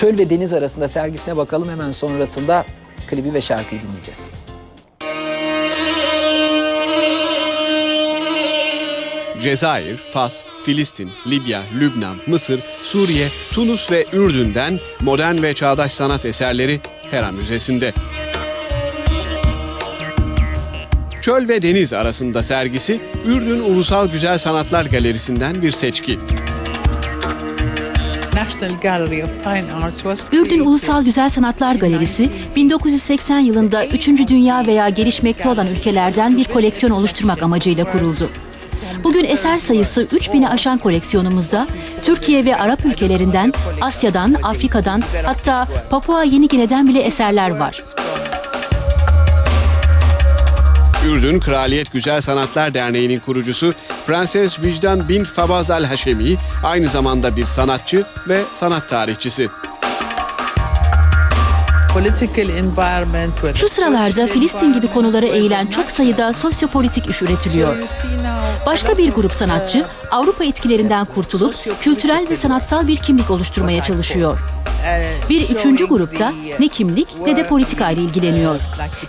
Çöl ve Deniz arasında sergisine bakalım. Hemen sonrasında klibi ve şarkıyı dinleyeceğiz. Cezayir, Fas, Filistin, Libya, Lübnan, Mısır, Suriye, Tunus ve Ürdün'den modern ve çağdaş sanat eserleri Pera Müzesi'nde. Çöl ve deniz arasında sergisi Ürdün Ulusal Güzel Sanatlar Galerisi'nden bir seçki. Ürdün Ulusal Güzel Sanatlar Galerisi 1980 yılında 3. dünya veya gelişmekte olan ülkelerden bir koleksiyon oluşturmak amacıyla kuruldu. Bugün eser sayısı 3000'i aşan koleksiyonumuzda Türkiye ve Arap ülkelerinden, Asya'dan, Afrika'dan hatta Papua Yeni Gine'den bile eserler var. Ürdün Kraliyet Güzel Sanatlar Derneği'nin kurucusu Prenses Vicdan bin Fabaz Al Haşemi aynı zamanda bir sanatçı ve sanat tarihçisi. Şu sıralarda Filistin gibi konulara eğilen çok sayıda sosyopolitik iş üretiliyor. Başka bir grup sanatçı Avrupa etkilerinden kurtulup kültürel ve sanatsal bir kimlik oluşturmaya çalışıyor. Bir üçüncü grupta ne kimlik ne de politika ile ilgileniyor.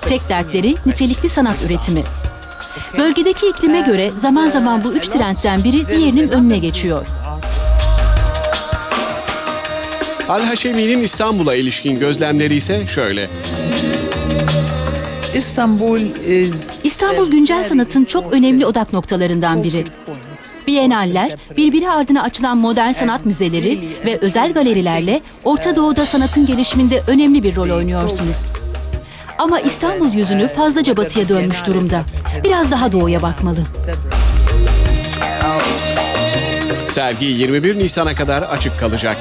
Tek dertleri nitelikli sanat üretimi. Bölgedeki iklime göre zaman zaman bu üç trendten biri diğerinin önüne geçiyor. Al Haşemi'nin İstanbul'a ilişkin gözlemleri ise şöyle. İstanbul is İstanbul güncel sanatın çok önemli odak noktalarından biri. Biyenaller, birbiri ardına açılan modern sanat müzeleri ve özel galerilerle Orta Doğu'da sanatın gelişiminde önemli bir rol oynuyorsunuz. Ama İstanbul yüzünü fazlaca batıya dönmüş durumda. Biraz daha doğuya bakmalı. Sergi 21 Nisan'a kadar açık kalacak.